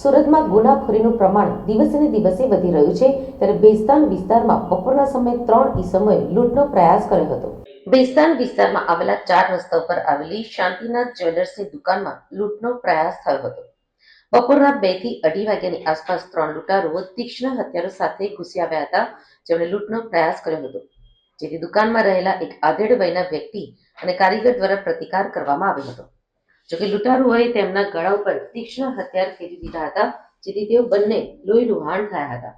સુરતમાં ગુનાખોરીનું પ્રમાણ દિવસે દિવસે વધી રહ્યું છે. ત્યારે બેસ્તાન વિસ્તારમાં બપોરના સમયે ત્રણ ઈસમોએ લૂંટનો પ્રયાસ કર્યો હતો. બેસ્તાન વિસ્તારમાં આવેલા ચાર રસ્તા ઉપર આવેલી શાંતિનાથ જ્વેલર્સની દુકાનમાં લૂંટનો પ્રયાસ થયો હતો. બપોરના બેથી અઢી વાગ્યાની આસપાસ ત્રણ લૂંટારુઓ તીક્ષ્ણ હથિયારો સાથે ઘૂસી આવ્યા હતા. જેમણે લૂંટનો પ્રયાસ કર્યો હતો. જેથી દુકાનમાં રહેલા એક આધેડ વયના વ્યક્તિ અને કારીગર દ્વારા પ્રતિકાર કરવામાં આવ્યો હતો. જોકે લૂંટારુઓએ તેમના ગળા ઉપર તીક્ષ્ણ હથિયાર ફેરી દીધા હતા, જેથી તેઓ બંને લોહી લુહાણ થયા હતા.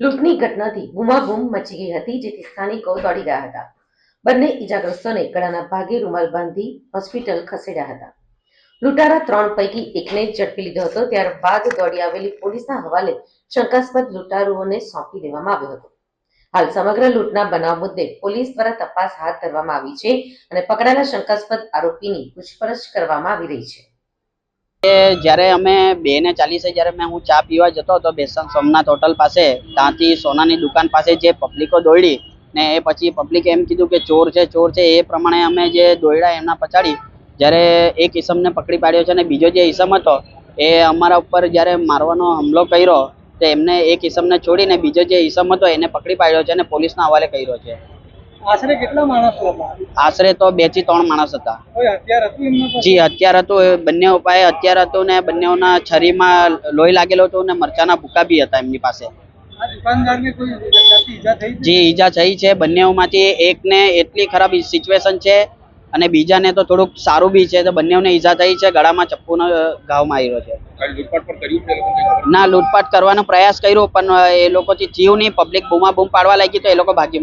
લૂંટની ઘટનાથી બૂમાબૂમ મચી ગઈ હતી, જેથી સ્થાનિકો દોડી ગયા હતા. બંને ઇજાગ્રસ્તોને ગળાના ભાગે રૂમાલ બાંધી હોસ્પિટલ ખસેડ્યા હતા. લૂંટારા ત્રણ પૈકી એકને ઝડપી લીધો હતો, ત્યારબાદ દોડી આવેલી પોલીસના હવાલે શંકાસ્પદ લૂંટારુઓને સોંપી દેવામાં આવ્યો હતો. હાલ સમગ્ર લૂંટના બનાવ મુદ્દે પોલીસ દ્વારા તપાસ હાથ ધરવામાં આવી છે અને પકડાયેલા શંકાસ્પદ આરોપીની પૂછપરછ કરવામાં આવી રહી છે. જ્યારે અમે બે ને ચાલીસે જ્યારે મેં હું ચા પીવા જતો હતો બેસન સોમનાથ હોટલ પાસે, ત્યાંથી સોનાની દુકાન પાસે જે પબ્લિકો દોડી ને એ પછી પબ્લિકે એમ કીધું કે ચોર છે ચોર છે, એ પ્રમાણે અમે જે દોડ્યા એમના પછાડી જ્યારે એક ઈસમને પકડી પાડ્યો છે અને બીજો જે ઈસમ હતો, એ અમારા ઉપર જ્યારે મારવાનો હુમલો કર્યો તો એમને એક ઈસમને છોડીને બીજો જે ઈસમ હતો એને પકડી પાડ્યો છે અને પોલીસના હવાલે કર્યો છે. આશરે કેટલા માણસો હતા? આશરે તો બેથી ત્રણ માણસ હતા. જી હથિયાર હતું. બંને ઉપાય હથિયાર હતું ને બંનેઓના છરીમાં લોહી લાગેલો હતો ને મરચાના ભૂકા બી હતા એમની પાસે? જે ઈજા થઈ છે. બંનેઓમાંથી એકને એટલી ખરાબ સિચ્યુએશન છે અને બીજાને તો થોડુંક સારું બી છે. તો બંનેઓને ઈજા થઈ છે. ગળામાં ચપ્પુનો ઘાવ માર્યો છે. ના લૂંટપાટ કરવાનો પ્રયાસ કર્યો, પણ એ લોકોથી જીવ નહીં પબ્લિક બૂમા બૂમ પાડવા લાગી તો એ લોકો ભાગી